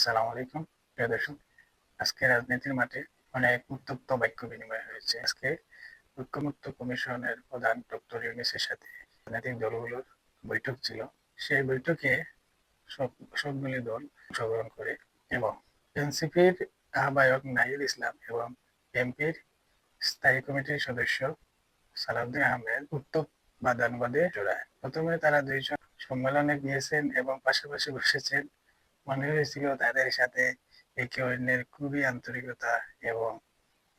আলাইকুম। প্রিয় দর্শক আজকে রাজনীতির মাঠে অনেক উত্তপ্ত বাক্য বিনিময় হয়েছে। আজকে ঐক্যমুক্ত কমিশনের প্রধান ডক্টর ইউনিসের সাথে রাজনৈতিক দলগুলোর বৈঠক ছিল। সেই বৈঠকে সব, সবগুলি দল অংশগ্রহণ করে এবং এনসিপির আহ্বায়ক নাহিদ ইসলাম এবং এমপির স্থায়ী কমিটির সদস্য সালাউদ্দিন আহমেদ উত্তপ বাদানুবাদে জোড়ায়। প্রথমে তারা দুইজন সম্মেলনে গিয়েছেন এবং পাশাপাশি বসেছেন মনে হয়েছিল তাদের সাথে একে অন্যের খুবই আন্তরিকতা এবং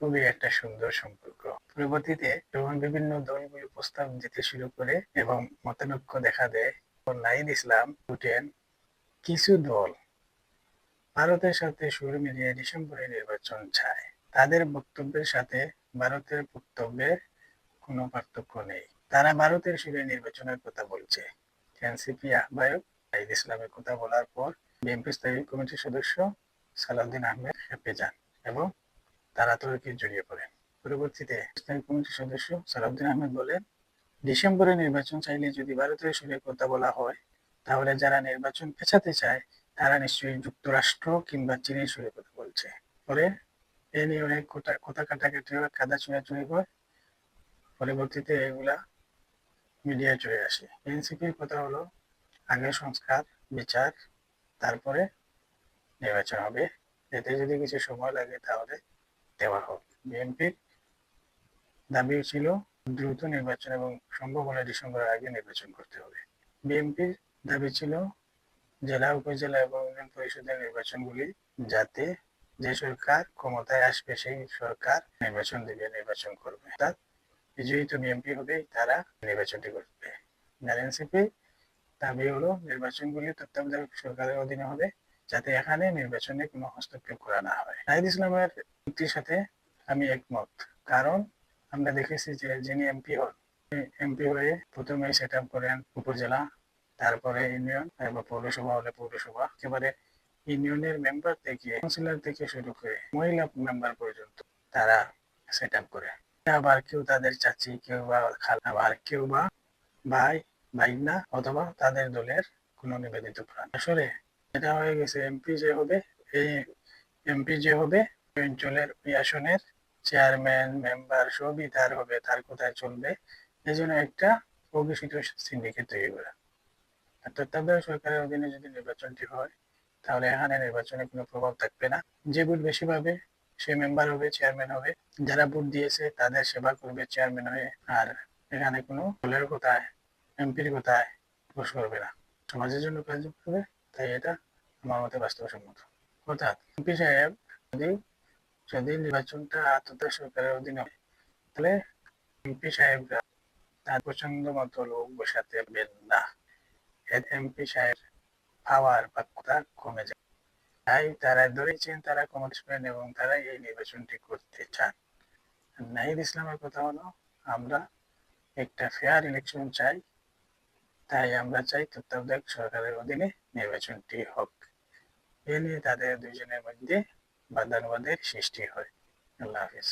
খুবই একটা সুন্দর সম্পর্ক। পরবর্তীতে যখন বিভিন্ন দলগুলো প্রস্তাব দিতে শুরু করে এবং মতানৈক্য দেখা দেয় নাইদ ইসলাম উঠেন কিছু দল ভারতের সাথে সুর মিলিয়ে ডিসেম্বরে নির্বাচন চায়। তাদের বক্তব্যের সাথে ভারতের বক্তব্যের কোনো পার্থক্য নেই। তারা ভারতের সুরে নির্বাচনের কথা বলছে। এনসিপি আহ্বায়ক নাইদ ইসলামের কথা বলার পর বিএনপি স্থায়ী কমিটির সদস্য সালাউদ্দিন আহমেদ হেঁপে যান এবং তারা তর্কে জড়িয়ে পড়েন। পরবর্তীতে স্থায়ী কমিটির সদস্য সালাউদ্দিন আহমেদ বলেন, ডিসেম্বরে নির্বাচন চাইলে যদি ভারতের সুরে কথা বলা হয়, তাহলে যারা নির্বাচন পেছাতে চায়, তারা নিশ্চয়ই যুক্তরাষ্ট্র কিংবা চীনের সুরে কথা বলছে পরে এ নিয়ে অনেক কথা কাটাকাটি হয় কাদা চুরি হয় পরবর্তীতে এগুলা মিডিয়ায় চলে আসে। এনসিপির কথা হলো, আগে সংস্কার, বিচার তারপরে নির্বাচন হবে। এতে যদি কিছু সময় লাগে তাহলে দেওয়া হোক বিএনপির দাবি ছিল দ্রুত নির্বাচন এবং সম্ভব হলে ডিসেম্বরের আগে নির্বাচন করতে হবে। বিএনপির দাবি ছিল জেলা, উপজেলা এবং ইউনিয়ন পরিষদের নির্বাচনগুলি যাতে যে সরকার ক্ষমতায় আসবে সেই সরকার নির্বাচন দিবে, নির্বাচন করবে। অর্থাৎ বিজয়ী তো বিএনপি হবে তারা নির্বাচনটি করবে। এনসিপি দাবি হলো নির্বাচনগুলি তত্ত্বাবধায়ক সরকারের অধীনে হবে যাতে এখানে নির্বাচনে কোনো হস্তক্ষেপ করা না হয়। নাহিদ ইসলামের যুক্তির সাথে আমি একমত। কারণ আমরা দেখেছি যে যিনি এমপি হন, এমপি হয়ে প্রথমে সেট আপ করেন উপজেলা, তারপরে ইউনিয়ন এবং পৌরসভা হলে পৌরসভা। একেবারে ইউনিয়নের মেম্বার থেকে কাউন্সিলর থেকে শুরু করে মহিলা মেম্বার পর্যন্ত তারা সেট আপ করে। আবার কেউ তাদের চাচি, কেউ বা খালা, আবার কেউ বা ভাই ভাইনা অথবা তাদের দলের কোনো নিবেদিত প্রাণ। আসলে এটা হয়ে গেছে এমপি যে হবে, এই এমপি যে হবে, অঞ্চলের আসনের চেয়ারম্যান মেম্বার সবই তার হবে, তার কোথায় চলবে, এই জন্য একটা প্রঘোষিত সিন্ডিকেট তৈরি করা। তত্ত্বাবধায়ক সরকারের অধীনে যদি নির্বাচনটি হয়, তাহলে এখানে নির্বাচনে কোনো প্রভাব থাকবে না। যে ভোট বেশি পাবে, সে মেম্বার হবে চেয়ারম্যান হবে। যারা ভোট দিয়েছে, তাদের সেবা করবে চেয়ারম্যান হয়ে। আর এখানে কোনো দলের কোথায় এমপির কোথায় বস করবে না। সমাজের জন্য কাজ করবে, তাই এটা আমার মতে বাস্তবসম্মত। অর্থাৎ এমপি সাহেব যদি যদি নির্বাচনটা তত্ত্বাবধায়ক সরকারের অধীনে তাহলে এমপি সাহেবরা তার পছন্দ মতো লোক বসাতে পারবেন না। এমপি সাহেব পাওয়ার বা কমে যায়। তাই তারা ধরেছেন তারা ক্ষমতা এবং তারা এই নির্বাচনটি করতে চান। নাহিদ ইসলামের কথা হলো, আমরা একটা ফেয়ার ইলেকশন চাই তাই আমরা চাই তত্ত্বাবধায়ক সরকারের অধীনে নির্বাচনটি হোক। এ নিয়ে তাদের দুজনের মধ্যে বাদানুবাদের সৃষ্টি হয়। আল্লাহ হাফিজ।